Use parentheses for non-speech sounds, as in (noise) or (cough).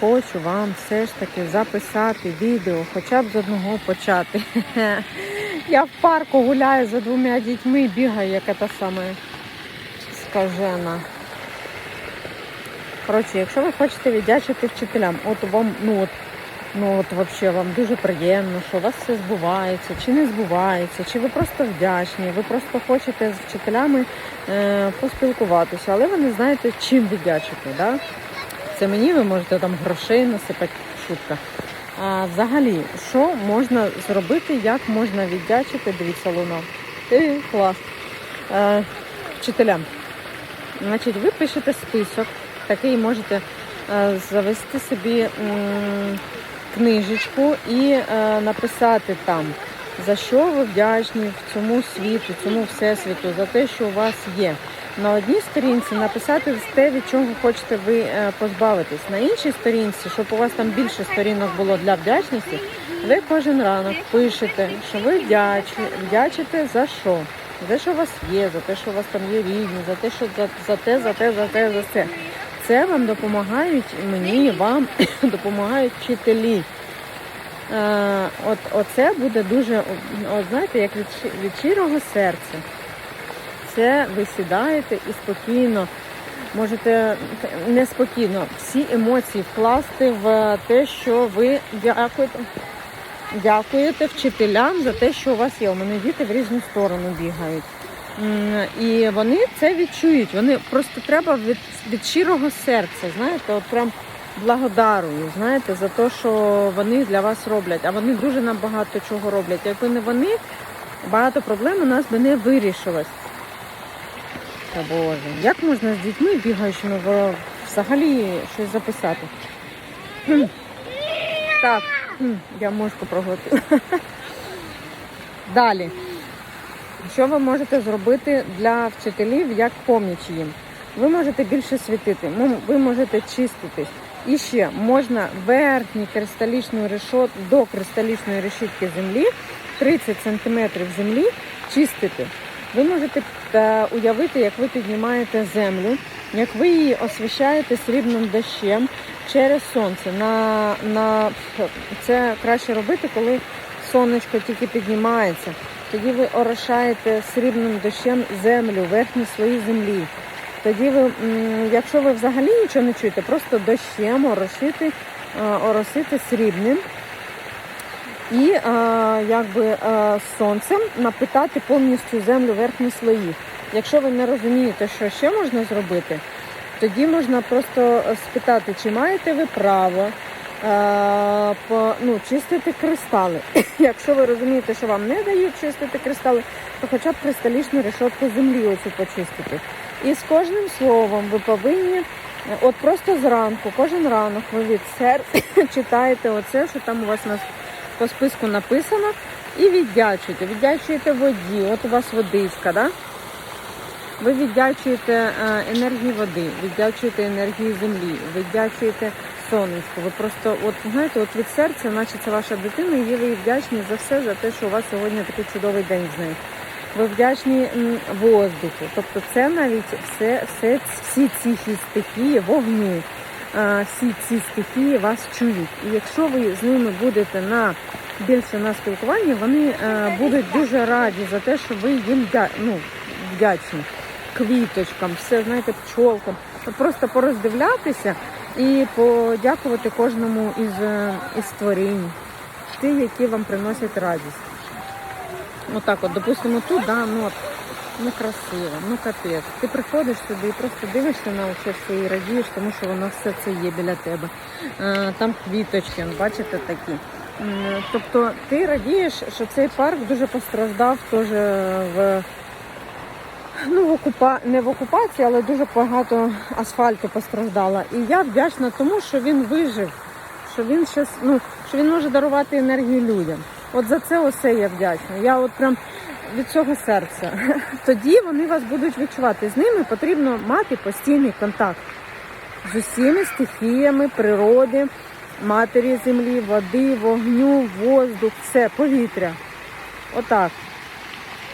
хочу вам все ж таки записати відео, хоча б з одного почати. (laughs) Я в парку гуляю за двома дітьми, бігаю, яка та саме скажена. Коротше, якщо ви хочете віддячити вчителям, от вам, ну от, ну от вообще вам дуже приємно, що у вас все збувається, чи не збувається, чи ви просто вдячні, ви просто хочете з вчителями е, поспілкуватися, але ви не знаєте, чим віддячити. Да? Це мені ви можете там грошей насипати, шутка. А взагалі, що можна зробити, як можна віддячити, дивіться, луна. Е, клас. Е, вчителям. Значить, ви пишете список, такий можете е, завести собі м, книжечку і е, написати там, за що ви вдячні в цьому світу, цьому всесвіту, за те, що у вас є. На одній сторінці написати те, від чого хочете ви е, позбавитись. На іншій сторінці, щоб у вас там більше сторінок було для вдячності, ви кожен ранок пишете, що ви вдячні, вдячите за що. За те, що у вас є, за те, що у вас там є рідні, за те, що за, за те, за те, за те, за це. Це вам допомагають мені, вам (coughs) допомагають вчителі. Е, от, оце буде дуже, от знаєте, як від, від щирого серця. Це ви сідаєте і спокійно можете не спокійно всі емоції вкласти в те, що ви дякуєте. Дякуєте вчителям за те, що у вас є. У мене діти в різну сторону бігають. І вони це відчують. Вони просто треба від, від щирого серця, знаєте, от прям благодарую, знаєте, за те, що вони для вас роблять. А вони дуже нам багато чого роблять. Якби не вони, багато проблем у нас би не вирішилось. Та Боже, як можна з дітьми бігаючими взагалі щось записати? Так, я мошку проглотила. (laughs) Далі. Що ви можете зробити для вчителів як поміч їм? Ви можете більше світити, ви можете чиститись. І ще можна верхній кристалічну решот до кристалічної решітки землі 30 см землі чистити. Ви можете е, уявити, як ви піднімаєте землю, як ви її освіщаєте срібним дощем через сонце. На, на... Це краще робити, коли сонечко тільки піднімається. Тоді ви орошаєте срібним дощем землю, верхні слої землі. Тоді ви, якщо ви взагалі нічого не чуєте, просто дощем орошити, е, оросити срібним і е, якби е, сонцем напитати повністю землю верхні слої. Якщо ви не розумієте, що ще можна зробити, тоді можна просто спитати, чи маєте ви право е, по, ну, чистити кристали. (coughs) Якщо ви розумієте, що вам не дають чистити кристали, то хоча б кристалічну решетку землі оцю почистити. І з кожним словом ви повинні, от просто зранку, кожен ранок ви від серця (coughs) читаєте оце, що там у вас на, по списку написано, і віддячуєте. Віддячуєте воді, от у вас водичка, да? ви віддячуєте е, енергії води, віддячуєте енергії землі, віддячуєте сонечку. Ви просто, от знаєте, от від серця, наче це ваша дитина, і ви вдячні за все, за те, що у вас сьогодні такий чудовий день з нею. Ви вдячні воздуху. Тобто це навіть все, все всі ці стихії, вогню, всі ці стихії вас чують. І якщо ви з ними будете на більше на спілкуванні, вони е, будуть дуже раді за те, що ви їм ну, вдячні квіточкам, все, знаєте, пчолкам. Просто пороздивлятися і подякувати кожному із, е, із створінь, ті, які вам приносять радість. Отак от, допустимо, тут, да, ну, от, ну красиво, ну капець. Ти приходиш сюди і просто дивишся на це все і радієш, тому що воно все це є біля тебе. Е, там квіточки, бачите, такі. Тобто ти радієш, що цей парк дуже постраждав теж в ну, в окупа... не в окупації, але дуже багато асфальту постраждало. І я вдячна тому, що він вижив, що він щось, ну, що він може дарувати енергію людям. От за це усе я вдячна. Я от прям від цього серця. (laughs) Тоді вони вас будуть відчувати. З ними потрібно мати постійний контакт з усіма стихіями природи, матері землі, води, вогню, воздух, все, повітря. Отак.